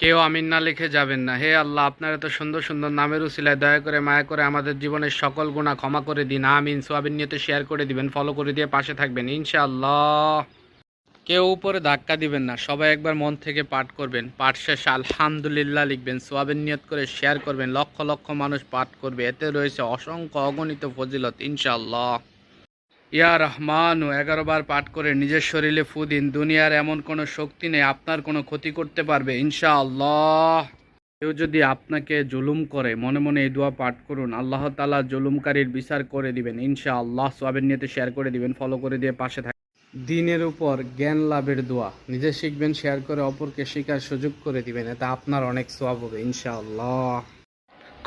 কেউ আমিন না লিখে যাবেন না। হে আল্লাহ, আপনার এত সুন্দর সুন্দর নামের উসিলায় দয়া করে, মায়া করে আমাদের জীবনের সকল গুণা ক্ষমা করে দিন। আমিন। সোয়াবিন নিয়তে শেয়ার করে দিবেন ফলো করে দিয়ে পাশে থাকবেন, ইনশাআল্লাহ। কেউ উপরে ধাক্কা দিবেন না, সবাই একবার মন থেকে পাঠ করবেন। পাঠ শেষে আলহামদুলিল্লাহ লিখবেন, সোয়াবিন নিয়ত করে শেয়ার করবেন। লক্ষ লক্ষ মানুষ পাঠ করবে। এতে রয়েছে অসংখ্য অগণিত ফজিলত, ইনশাআল্লাহ। ইয়া রহমানু, এগারো বার পাঠ করে নিজের শরীরে ফু দিন। দুনিয়ার এমন কোনো শক্তি নেই, আপনার কোনো ক্ষতি করতে পারবে, ইনশাআল্লাহ। কেউ যদি আপনাকে জুলুম করে, মনে মনে এই দোয়া পাঠ করুন। আল্লাহ তালা জুলুমকারীর বিচার করে দিবেন, ইনশাআল্লাহ। সোয়াবের নিয়তে শেয়ার করে দিবেন, ফলো করে দিয়ে পাশে থাকবেন দিনের উপর জ্ঞান লাভের দোয়া, নিজে শিখবেন, শেয়ার করে অপরকে শেখার সুযোগ করে দিবেন, এটা আপনার অনেক সোয়াব হবে, ইনশাআল্লাহ।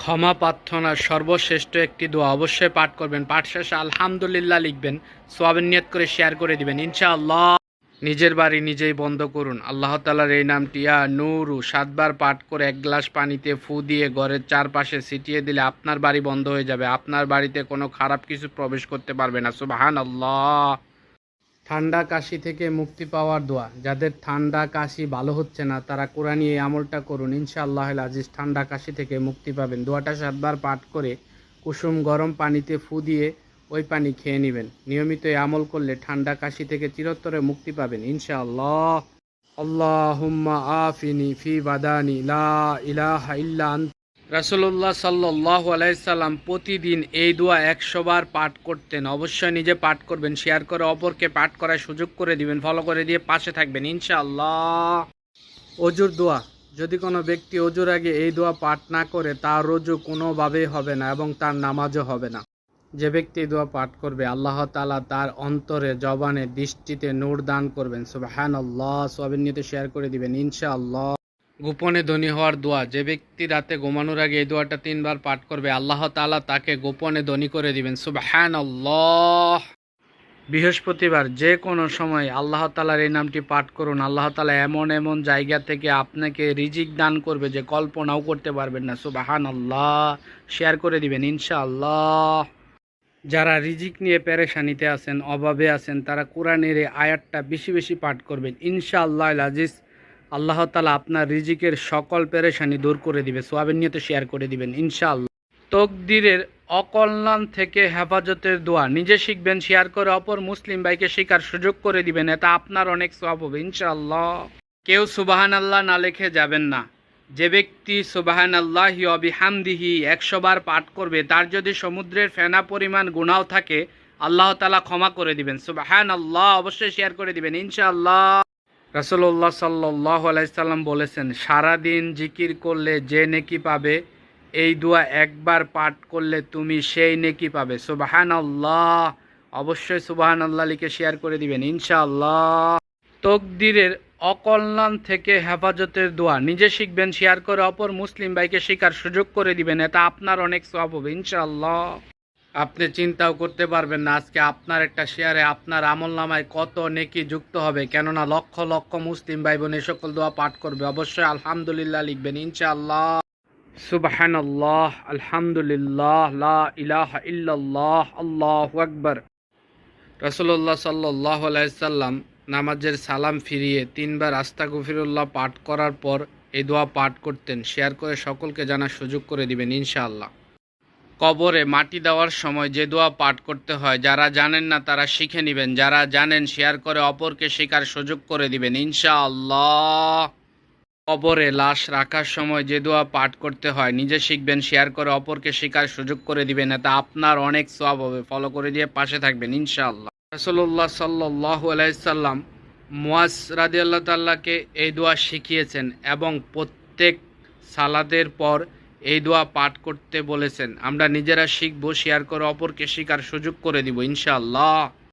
ক্ষমা প্রার্থনার সর্বশ্রেষ্ঠ একটি দোয়া অবশ্যই পাঠ করবেন। পাঠ শেষে আলহামদুলিল্লাহ লিখবেন। সোয়াবের নিয়ত করে শেয়ার করে দিবেন। ইনশাআল্লাহ নিজের বাড়ি নিজেই বন্ধ করুন। আল্লাহ তালার এই নামটি, ইয়া নুরু, সাতবার পাঠ করে এক গ্লাস পানিতে ফু দিয়ে ঘরের চারপাশে ছিটিয়ে দিলে আপনার বাড়ি বন্ধ হয়ে যাবে। আপনার বাড়িতে কোনো খারাপ কিছু প্রবেশ করতে পারবে না। সুবাহান আল্লাহ ঠান্ডা কাশি থেকে মুক্তি পাওয়ার দোয়া। যাদের ঠান্ডা কাশি ভালো হচ্ছে না, তারা কোরআনি এই আমলটা করুন। ইনশাআল্লাহ আজিজ, ঠান্ডা কাশি থেকে মুক্তি পাবেন। দোয়াটা সাতবার পাঠ করে কুসুম গরম পানিতে ফু দিয়ে ওই পানি খেয়ে নেবেন। নিয়মিত এই আমল করলে ঠান্ডা কাশি থেকে চিরতরে মুক্তি পাবেন, ইনশাআল্লাহ। আল্লাহুম্মা আফিনি ফি বাদানি, লা ইলাহা ইল্লা রাসুল্লাহ সাল্লাহ আলাইসাল্লাম প্রতিদিন এই দোয়া একশোবার পাঠ করতেন। অবশ্যই নিজে পাঠ করবেন, শেয়ার করে অপরকে পাঠ করার সুযোগ করে দিবেন ফলো করে দিয়ে পাশে থাকবেন, ইনশাআল্লাহ। অজুর দোয়া, যদি কোনো ব্যক্তি অজুর আগে এই দোয়া পাঠ না করে, তার রজু কোনোভাবেই হবে না এবং তার নামাজও হবে না। যে ব্যক্তি এই দোয়া পাঠ করবে, আল্লাহ তালা তার অন্তরে, জবানে, দৃষ্টিতে নূর দান করবেন। সুবাহান আল্লাহ সোয়াবিন নিতে শেয়ার করে দিবেন, ইনশাআল্লাহ। গোপনে ধনী হওয়ার দোয়া। যে ব্যক্তি রাতে ঘুমানোর আগে এই দোয়াটা তিনবার পাঠ করবে, আল্লাহ তাআলা তাকে গোপনে ধনী করে দিবেন। সুবহান আল্লাহ বৃহস্পতিবার যে কোনো সময় আল্লাহ তালার এই নামটি পাঠ করুন। আল্লাহ তালা এমন এমন জায়গা থেকে আপনাকে রিজিক দান করবে যে কল্পনাও করতে পারবেন না। সুবাহান আল্লাহ শেয়ার করে দিবেন, ইনশাআল্লাহ। যারা রিজিক নিয়ে পেরেশানিতে আছেন, অভাবে আছেন, তারা কোরআনের এই আয়াতটা বেশি বেশি পাঠ করবেন। ইনশাআল্লাহ আজিজ। আল্লাহ তালা আপনার রিজিকের সকল পেরেশানি দূর করে দিবে সোয়াবিন নিয়ে তো শেয়ার করে দিবেন, ইনশাআল্লাহ। তকদিরের অকল্যাণ থেকে হেফাজতের দোয়া, নিজে শিখবেন শেয়ার করে অপর মুসলিম ভাইকে শেখার সুযোগ করে দিবেন, এটা আপনার অনেক সোয়াব হবে, ইনশাআল্লাহ। কেউ সুবাহান আল্লাহ না লেখে যাবেন না। যে ব্যক্তি সুবাহান আল্লাহি অবিহামদিহি একশো বার পাঠ করবে, তার যদি সমুদ্রের ফেনা পরিমাণ গুণাও থাকে, আল্লাহ তালা ক্ষমা করে দিবেন সুবাহান আল্লাহ অবশ্যই শেয়ার করে দিবেন, ইনশাআল্লাহ। রাসুল্লাহ সাল্লাহ আলাইসাল্লাম বলেছেন, সারাদিন জিকির করলে যে নেকি পাবে, এই দোয়া একবার পাঠ করলে তুমি সেই নেকি পাবে। সুবাহান আল্লাহ অবশ্যই সুবাহান আল্লাহ লিখে শেয়ার করে দিবেন, ইনশাআল্লাহ। তকদিরের অকল্যাণ থেকে হেফাজতের দোয়া, নিজে শিখবেন শেয়ার করে অপর মুসলিম ভাইকে শেখার সুযোগ করে দিবেন, এটা আপনার অনেক সব হবে, ইনশাআল্লাহ। আপনি চিন্তাও করতে পারবেন না আজকে আপনার একটা শেয়ারে আপনার আমল নামায় কত নেকি যুক্ত হবে। কেননা লক্ষ লক্ষ মুসলিম ভাই বোন এই সকল দোয়া পাঠ করবে। অবশ্যই আলহামদুলিল্লাহ লিখবেন, ইনশাআল্লাহ। সুবহান আল্লাহ আলহামদুলিল্লাহ, লা ইলাহা ইল্লাল্লাহ, আল্লাহু আকবার। রসুল্লাহ সাল্লাহ আলাইসাল্লাম নামাজের সালাম ফিরিয়ে তিনবার আস্তা গফিরুল্লাহ পাঠ করার পর এই দোয়া পাঠ করতেন। শেয়ার করে সকলকে জানার সুযোগ করে দিবেন, ইনশাআল্লাহ। কবরে মাটি দেওয়ার সময় যে দোয়া পাঠ করতে হয়, যারা জানেন না তারা শিখে নেবেন। যারা জানেন, শেয়ার করে অপরকে শেখার সুযোগ করে দিবেন। ইনশাআল্লাহ। কবরে লাশ রাখার সময় যে দোয়া পাঠ করতে হয়, নিজে শিখবেন, শেয়ার করে অপরকে শেখার সুযোগ করে দিবেন। এটা আপনার অনেক সব হবে। ফলো করে দিয়ে পাশে থাকবেন, ইনশাআল্লাহ। রসল্লাহ সাল্লাহ আলাইসাল্লাম মুয়াজ আল্লাহ তাল্লাহকে এই দোয়া শিখিয়েছেন এবং প্রত্যেক সালাদের পর এই দোয়া পাঠ করতে বলেছেন। আমরা নিজেরা শিখব, শেয়ার করে অপরকে শেখার সুযোগ করে দিব, ইনশাআল্লাহ।